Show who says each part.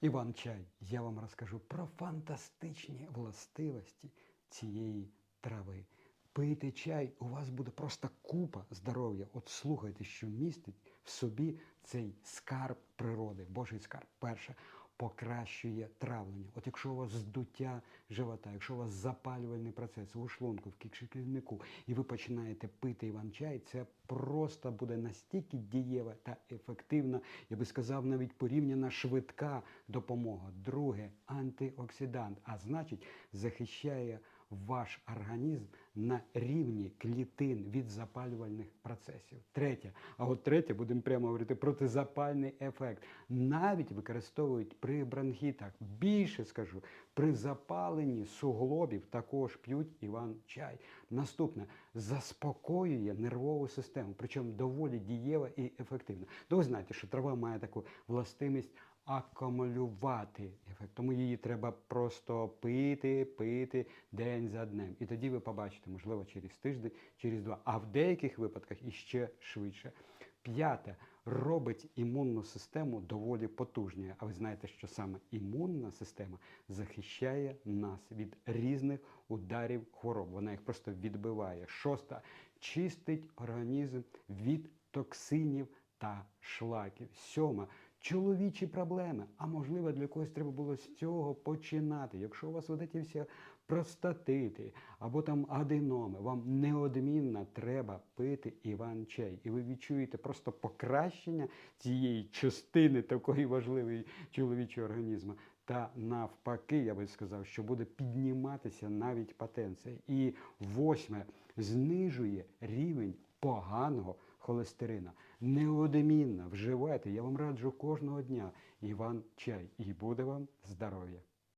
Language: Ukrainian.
Speaker 1: Іван Чай, я вам розкажу про фантастичні властивості цієї трави. Пийте чай, у вас буде просто купа здоров'я. От слухайте, що містить в собі цей скарб природи, Божий скарб. Перше, покращує травлення. От якщо у вас здуття живота, якщо у вас запалювальний процес у шлунку, в кишківнику, і ви починаєте пити іван-чай, це просто буде настільки дієва та ефективна, я би сказав, навіть порівняна швидка допомога. Друге, антиоксидант, а значить, захищає ваш організм на рівні клітин від запалювальних процесів. Третє, а от третє, будемо прямо говорити, протизапальний ефект. Навіть використовують при бронхітах. Більше скажу, при запаленні суглобів також п'ють іван-чай. Наступне заспокоює нервову систему, причому доволі дієва і ефективна. Ну, ви знаєте, що трава має таку властивість акумулювати ефект. Тому її треба просто пити, пити день за днем. І тоді ви побачите, можливо, через тиждень, через два, а в деяких випадках іще швидше. П'яте робить імунну систему доволі потужною. А ви знаєте, що саме імунна система захищає нас від різних ударів хвороб. Вона їх просто відбиває. Шоста чистить організм від токсинів та шлаків. Сьома чоловічі проблеми. А можливо, для когось треба було з цього починати. Якщо у вас ці всі простатити або там аденоми, вам неодмінно треба пити іван-чай. І ви відчуєте просто покращення цієї частини такої важливої чоловічого організму. Та навпаки, я би сказав, що буде підніматися навіть потенція. І восьме знижує рівень поганого холестерина. Неодмінно вживайте. Я вам раджу кожного дня Іван чай, і буде вам здоров'я.